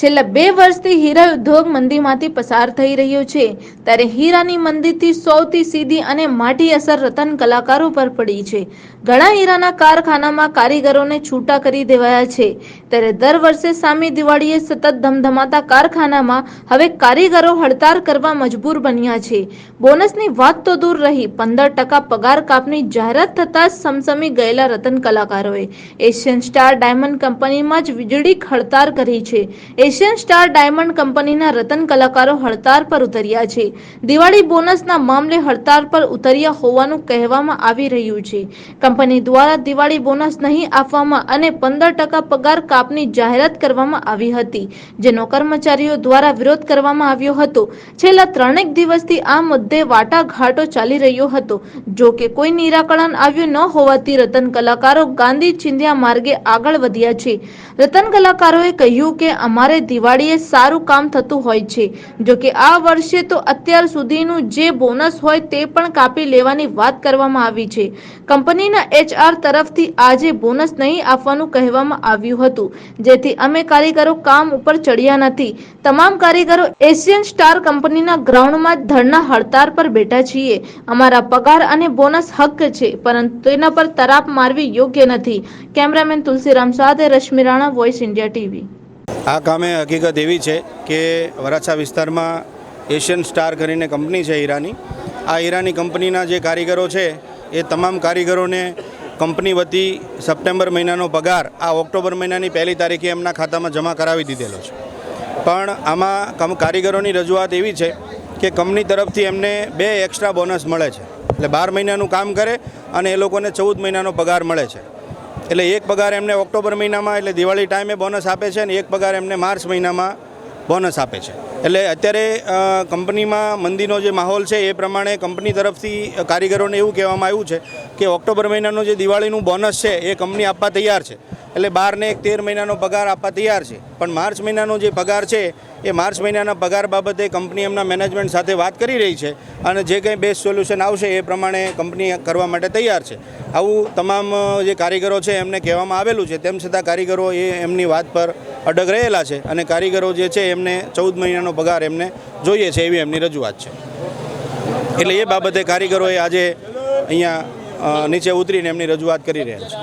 છેલ્લા બે વર્ષથી હીરા ઉદ્યોગ મંદીમાંથી પસાર થઈ રહ્યો છે. ત્યારે હીરાની મંદીથી સૌથી સીધી અને માઠી અસર રતન કલાકારો પર પડી છે. ઘણા હીરાના કારખાનામાં કારીગરોને છૂટા કરી દેવાયા છે. ત્યારે દર વર્ષે સામે દિવાળીએ સતત ધમધમાતા કારખાનામાં હવે કારીગરો હડતાળ કરવા મજબૂર બન્યા છે. બોનસની વાત તો દૂર રહી, પંદર ટકા પગાર કાપની જાહેરાત થતાં સમસમી ગયેલા રતન કલાકારોએ. એશિયન સ્ટાર ડાયમંડ કંપનીમાં જ વીજળી હડતાળ કરી છે. એશિયન સ્ટાર ડાયમંડ કંપનીના રતન કલાકારો હડતાળ પર ઉતર્યા છે. દિવાળી બોનસના મામલે હડતાળ પર ઉતર્યા હોવાનું કહેવામાં આવી રહ્યું છે. કંપની દ્વારા દિવાળી બોનસ નહીં આપવામાં અને પંદર ટકા પગાર કાપની જાહેરાત કરવામાં આવી હતી, જેનો કર્મચારીઓ દ્વારા વિરોધ કરવામાં આવ્યો હતો. છેલ્લા ત્રણેક દિવસથી આ મુદ્દે વાટાઘાટો ચાલી રહ્યો હતો. જો કે કોઈ નિરાકરણ આવ્યું ન હોવાથી રતન કલાકારો ગાંધી ચિંધ્યા માર્ગે આગળ વધ્યા છે. રતન કલાકારોએ કહ્યું કે અમારે દિવાળીએ સારું કામ થતું હોય છે. જો કે આ વર્ષે તો અત્યાર સુધીનું જે બોનસ હોય તે પણ કાપી લેવાની વાત કરવામાં આવી છે. કંપનીના એચઆર તરફથી આજે બોનસ નહીં આપવાનું કહેવામાં આવ્યું હતું. જેથી અમે કારીગરો કામ ઉપર ચડ્યા નથી. તમામ કારીગરો એશિયન સ્ટાર કંપનીના ગ્રાઉન્ડમાં ધરના હડતાળ પર બેઠા છીએ. અમારા પગાર અને બોનસ હક છે, પરંતુ તેના પર તરાપ મારવી યોગ્ય નથી. કેમેરામેન તુલસીરામ સાથે Rashmi Rana voice India TV આ કામે હકીકત એવી છે કે વરાછા વિસ્તારમાં એશિયન સ્ટાર કરીને કંપની છે હીરાની આ હીરાની કંપનીના જે કારીગરો છે, એ તમામ કારીગરોને કંપની વતી સપ્ટેમ્બર મહિનાનો પગાર, આ ઓક્ટોબર મહિનાની પહેલી તારીખે એમના ખાતામાં જમા કરાવી દીધેલો છે. પણ આમાં કારીગરોની રજૂઆત એવી છે કે કંપની તરફથી એમને બે એક્સ્ટ્રા બોનસ મળે છે. એટલે બાર મહિનાનું કામ કરે અને એ લોકોને ચૌદ મહિનાનો પગાર મળે છે. એટલે એક પગાર એમને ઓક્ટોબર મહિનામાં, એટલે દિવાળી ટાઈમે બોનસ આપે છે અને એક પગાર એમને માર્ચ મહિનામાં બોનસ આપે છે. એટલે અત્યારે કંપનીમાં મંદીનો જે માહોલ છે એ પ્રમાણે કંપની તરફથી કારીગરોને એવું કહેવામાં આવ્યું છે કે ઓક્ટોબર મહિનાનો જે દિવાળીનું બોનસ છે એ કંપની આપવા તૈયાર છે. એટલે બારને એક તેર મહિનાનો પગાર આપવા તૈયાર છે. પણ માર્ચ મહિનાનો જે પગાર છે, એ માર્ચ મહિનાના પગાર બાબતે કંપની એમના મેનેજમેન્ટ સાથે વાત કરી રહી છે અને જે કંઈ બેસ્ટ સોલ્યુશન આવશે એ પ્રમાણે કંપની કરવા માટે તૈયાર છે. આવું તમામ જે કારીગરો છે એમને કહેવામાં આવેલું છે, તેમ છતાં કારીગરો એ એમની વાત પર અડગ રહેલા છે અને કારીગરો જે છે એમને ચૌદ મહિનાનો પગાર એમને જોઈએ છે એવી એમની રજૂઆત છે. એટલે એ બાબતે કારીગરોએ આજે અહીંયા નીચે ઉતરીને એમની રજૂઆત કરી રહ્યા છે.